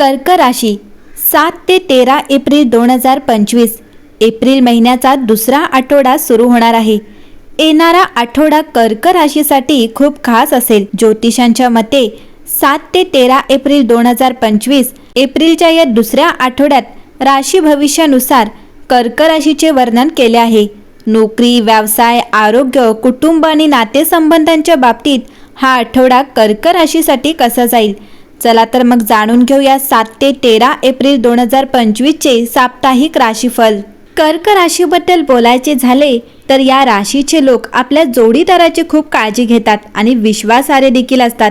कर्क राशी सात ते तेरा एप्रिल दोन हजार पंचवीस. एप्रिल महिन्याचा दुसरा आठवडा सुरू होणार आहे. येणारा आठवडा कर्क राशीसाठी खूप खास असेल. ज्योतिषांच्या मते सात ते तेरा एप्रिल दोन हजार पंचवीस एप्रिलच्या या दुसऱ्या आठवड्यात राशी भविष्यानुसार कर्क राशीचे वर्णन केले आहे. नोकरी व्यवसाय आरोग्य कुटुंब आणि नातेसंबंधांच्या बाबतीत हा आठवडा कर्क राशीसाठी कसा जाईल? चला तर मग जाणून घेऊया सात ते तेरा एप्रिल दोन हजार पंचवीसचे साप्ताहिक राशीफल. कर्क राशीबद्दल बोलायचे झाले तर या राशीचे लोक आपल्या जोडीदाराची खूप काळजी घेतात आणि विश्वासारे देखील असतात.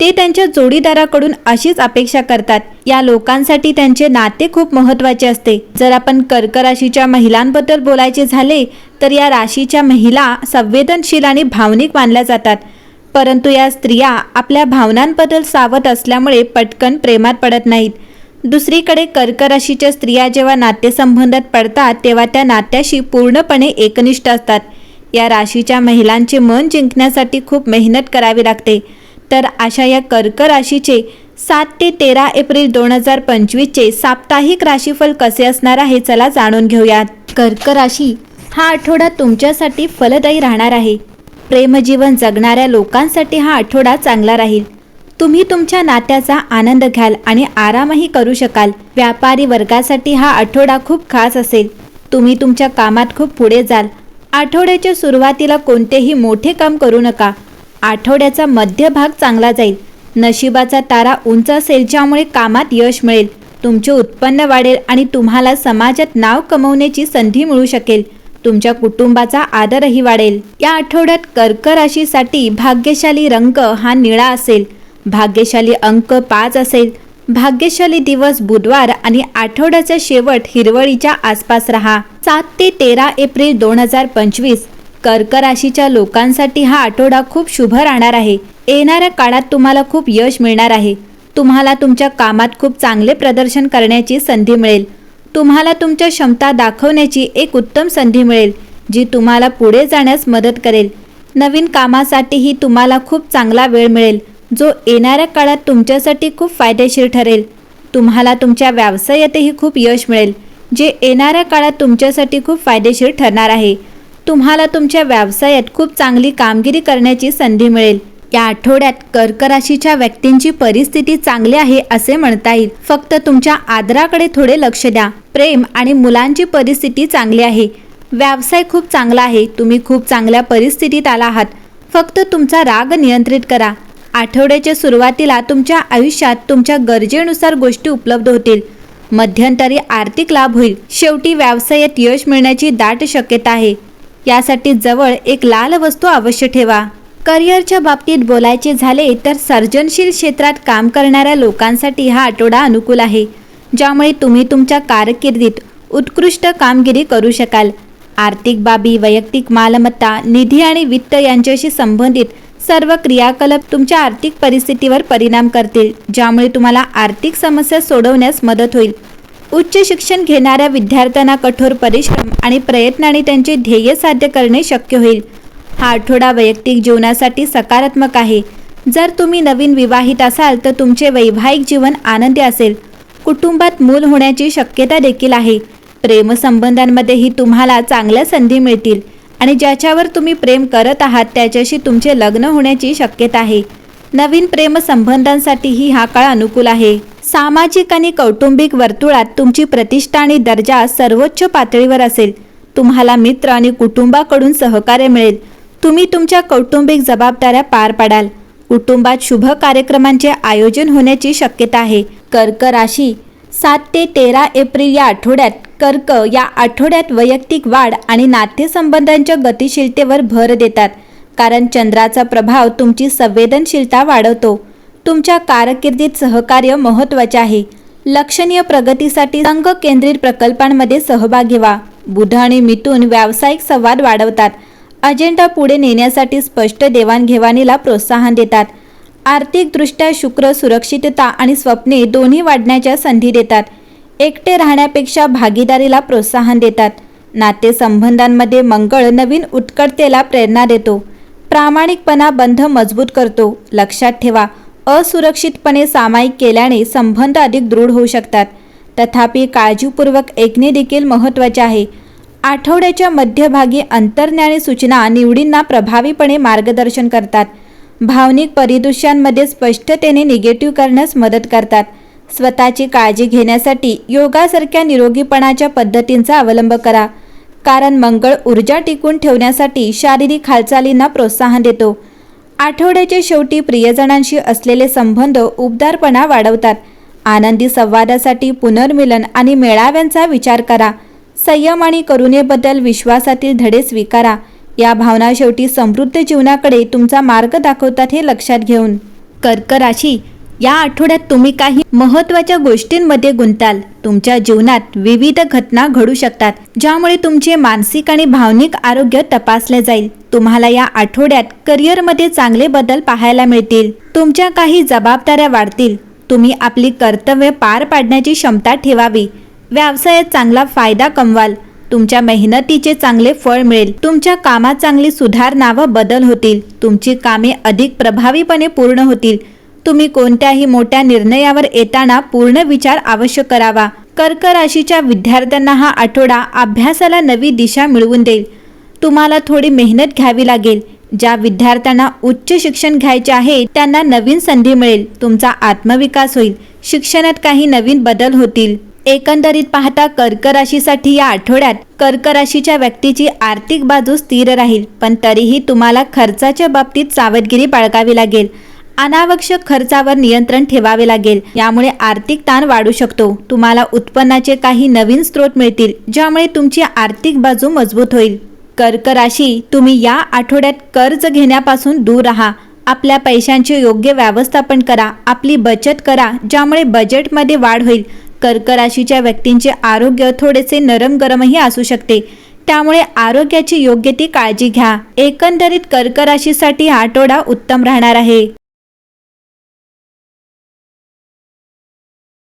ते त्यांच्या जोडीदाराकडून अशीच अपेक्षा करतात. या लोकांसाठी त्यांचे नाते खूप महत्त्वाचे असते. जर आपण कर्क राशीच्या महिलांबद्दल बोलायचे झाले तर या राशीच्या महिला संवेदनशील आणि भावनिक मानल्या जातात. परंतु या स्त्रिया आपल्या भावनांबद्दल सावध असल्यामुळे पटकन प्रेमात पडत नाहीत. दुसरीकडे कर्क राशीच्या स्त्रिया जेव्हा नातेसंबंधात पडतात तेव्हा त्या नात्याशी पूर्णपणे एकनिष्ठ असतात. या राशीच्या महिलांचे मन जिंकण्यासाठी खूप मेहनत करावी लागते. तर अशा या कर्क राशीचे सात ते तेरा एप्रिल दोन हजार पंचवीसचे साप्ताहिक राशीफल कसे असणार आहे चला जाणून घेऊयात. कर्क राशी हा आठवडा तुमच्यासाठी फलदायी राहणार आहे. प्रेमजीवन जगणाऱ्या लोकांसाठी हा आठवडा चांगला राहील. तुम्ही तुमच्या नात्याचा आनंद घ्याल आणि आरामही करू शकाल. व्यापारी वर्गासाठी हा आठवडा खूप खास असेल. तुम्ही तुमच्या कामात खूप पुढे जाल. आठवड्याच्या सुरुवातीला कोणतेही मोठे काम करू नका. आठवड्याचा मध्यभाग चांगला जाईल. नशिबाचा तारा उंच असेल ज्यामुळे कामात यश मिळेल. तुमचे उत्पन्न वाढेल आणि तुम्हाला समाजात नाव कमवण्याची संधी मिळू शकेल. तुमच्या कुटुंबाचा आदरही वाढेल. या आठवड्यात कर्क राशीसाठी भाग्यशाली रंग हा निळा असेल. भाग्यशाली अंक पाच असेल. भाग्यशाली दिवस बुधवार आणि आठवड्याचा शेवट हिरवळीच्या आसपास राहा. सात ते तेरा एप्रिल दोन हजार पंचवीस. कर्क राशीच्या लोकांसाठी हा आठवडा खूप शुभ राहणार आहे. येणाऱ्या काळात तुम्हाला खूप यश मिळणार आहे. तुम्हाला तुमच्या कामात खूप चांगले प्रदर्शन करण्याची संधी मिळेल. तुम्हाला तुमच्या क्षमता दाखवण्याची एक उत्तम संधी मिळेल जी तुम्हाला पुढे जाण्यास मदत करेल. नवीन कामासाठीही तुम्हाला खूप चांगला वेळ मिळेल जो येणाऱ्या काळात तुमच्यासाठी खूप फायदेशीर ठरेल. तुम्हाला तुमच्या व्यवसायातही खूप यश मिळेल जे येणाऱ्या काळात तुमच्यासाठी खूप फायदेशीर ठरणार आहे. तुम्हाला तुमच्या व्यवसायात खूप चांगली कामगिरी करण्याची संधी मिळेल. या आठवड्यात कर्क राशीच्या व्यक्तींची परिस्थिती चांगली आहे असे म्हणता येईल. फक्त तुमच्या आदराकडे थोडे लक्ष द्या. प्रेम आणि मुलांची परिस्थिती चांगली आहे. व्यवसाय खूप चांगला आहे. तुम्ही खूप चांगल्या परिस्थितीत आला आहात. फक्त तुमचा राग नियंत्रित करा. आठवड्याच्या सुरुवातीला तुमच्या आयुष्यात तुमच्या गरजेनुसार गोष्टी उपलब्ध होतील. मध्यंतरी आर्थिक लाभ होईल. शेवटी व्यवसायात यश मिळण्याची दाट शक्यता आहे. यासाठी जवळ एक लाल वस्तू अवश्य ठेवा. करिअरच्या बाबतीत बोलायचे झाले तर सर्जनशील क्षेत्रात काम करणाऱ्या लोकांसाठी हा आठवडा अनुकूल आहे ज्यामुळे तुम्ही तुमच्या कारकिर्दीत उत्कृष्ट कामगिरी करू शकाल. आर्थिक बाबी वैयक्तिक मालमत्ता निधी आणि वित्त यांच्याशी संबंधित सर्व क्रियाकलाप तुमच्या आर्थिक परिस्थितीवर परिणाम करतील ज्यामुळे तुम्हाला आर्थिक समस्या सोडवण्यास मदत होईल. उच्च शिक्षण घेणाऱ्या विद्यार्थ्यांना कठोर परिश्रम आणि प्रयत्नाने त्यांचे ध्येय साध्य करणे शक्य होईल. हा आठवडा वैयक्तिक जीवनासाठी सकारात्मक आहे. जर तुम्ही नवीन विवाहित असाल तर तुमचे वैवाहिक जीवन आनंदी असेल. कुटुंबात मूल होण्याची शक्यता देखील आहे. प्रेमसंबंधांमध्येही तुम्हाला चांगल्या संधी मिळतील आणि ज्याच्यावर तुम्ही प्रेम करत आहात त्याच्याशी तुमचे लग्न होण्याची शक्यता आहे. नवीन प्रेमसंबंधांसाठीही हा काळ अनुकूल आहे. सामाजिक आणि कौटुंबिक वर्तुळात तुमची प्रतिष्ठा आणि दर्जा सर्वोच्च पातळीवर असेल. तुम्हाला मित्र आणि कुटुंबाकडून सहकार्य मिळेल. तुम्ही तुमच्या कौटुंबिक जबाबदाऱ्या पार पाडाल. कुटुंबात शुभ कार्यक्रमांचे आयोजन होण्याची शक्यता आहे. कर्क राशी सात ते तेरा एप्रिल या आठवड्यात कर्क या आठवड्यात वैयक्तिक वाढ आणि नातेसंबंधांच्या गतिशीलतेवर भर देतात. कारण चंद्राचा प्रभाव तुमची संवेदनशीलता वाढवतो. तुमच्या कारकिर्दीत सहकार्य महत्त्वाचे आहे. लक्षणीय प्रगतीसाठी संघ केंद्रित प्रकल्पांमध्ये सहभाग व्हा. बुध आणि मिथून व्यावसायिक संवाद वाढवतात. अजेंडा पुढे नेण्यासाठी स्पष्ट देवाणघेवाणीला प्रोत्साहन देतात. आर्थिकदृष्ट्या शुक्र सुरक्षितता आणि स्वप्ने दोन्ही वाढण्याच्या संधी देतात. एकटे राहण्यापेक्षा भागीदारीला प्रोत्साहन देतात. नातेसंबंधांमध्ये मंगळ नवीन उत्कटतेला प्रेरणा देतो. प्रामाणिकपणा बंध मजबूत करतो. लक्षात ठेवा असुरक्षितपणे सामायिक केल्याने संबंध अधिक दृढ होऊ शकतात. तथापि काळजीपूर्वक ऐकणे देखील महत्त्वाचे आहे. आठवड्याच्या मध्यभागी अंतर्ज्ञानी सूचना निवडींना प्रभावीपणे मार्गदर्शन करतात. भावनिक परिदृश्यांमध्ये स्पष्टतेने निगेटिव्ह करण्यास मदत करतात. स्वतःची काळजी घेण्यासाठी योगासारख्या निरोगीपणाच्या पद्धतींचा अवलंब करा. कारण मंगळ ऊर्जा टिकून ठेवण्यासाठी शारीरिक हालचालींना प्रोत्साहन देतो. आठवड्याच्या शेवटी प्रियजनांशी असलेले संबंध उबदारपणा वाढवतात. आनंदी संवादासाठी पुनर्मिलन आणि मेळाव्यांचा विचार करा. संयम आणि करुणेबद्दल विश्वासातील धडे स्वीकारा. या भावना शेवटी समृद्ध जीवनाकडे तुमचा मार्ग दाखवतात हे लक्षात घेऊन. कर्क राशी या आठवड्यात तुम्ही काही महत्त्वाच्या गोष्टींमध्ये गुंताल. तुमच्या जीवनात विविध घटना घडू शकतात ज्यामुळे तुमचे मानसिक आणि भावनिक आरोग्य तपासले जाईल. तुम्हाला या आठवड्यात करिअरमध्ये चांगले बदल पाहायला मिळतील. तुमच्या काही जबाबदाऱ्या वाढतील. तुम्ही आपली कर्तव्य पार पाडण्याची क्षमता ठेवावी. व्यवसायात चांगला फायदा कमवाल. तुमच्या मेहनतीचे चांगले फळ मिळेल. तुमच्या कामात चांगली सुधारणा व बदल होतील. तुमची कामे अधिक प्रभावीपणे पूर्ण होतील. तुम्ही कोणत्याही मोठ्या निर्णयावर येताना पूर्ण विचार आवश्यक करावा. कर्क राशीच्या विद्यार्थ्यांना हा आठवडा अभ्यासाला नवी दिशा मिळवून देईल. तुम्हाला थोडी मेहनत घ्यावी लागेल. ज्या विद्यार्थ्यांना उच्च शिक्षण घ्यायचे आहे त्यांना नवीन संधी मिळेल. तुमचा आत्मविकास होईल. शिक्षणात काही नवीन बदल होतील. एकंदरीत पाहता कर्क राशीसाठी या आठवड्यात कर्क राशीच्या व्यक्तीची आर्थिक बाजू स्थिर राहील पण तरीही तुम्हाला खर्चाच्या बाबतीत सावधगिरी बाळगावी लागेल. अनावश्यक खर्चावर नियंत्रण ठेवावे लागेल. यामुळे आर्थिक ताण वाढू शकतो. तुम्हाला उत्पन्नाचे काही नवीन स्रोत मिळतील ज्यामुळे तुमची आर्थिक बाजू मजबूत होईल. कर्क राशी तुम्ही या आठवड्यात कर्ज घेण्यापासून दूर राहा. आपल्या पैशांचे योग्य व्यवस्थापन करा. आपली बचत करा ज्यामुळे बजेटमध्ये वाढ होईल. कर्क राशीच्या व्यक्तींचे आरोग्य थोडेसे नरम गरमही असू शकते. त्यामुळे आरोग्याची योग्य ती काळजी घ्या. एकंदरीत कर्क राशीसाठी हा आठवडा उत्तम राहणार आहे.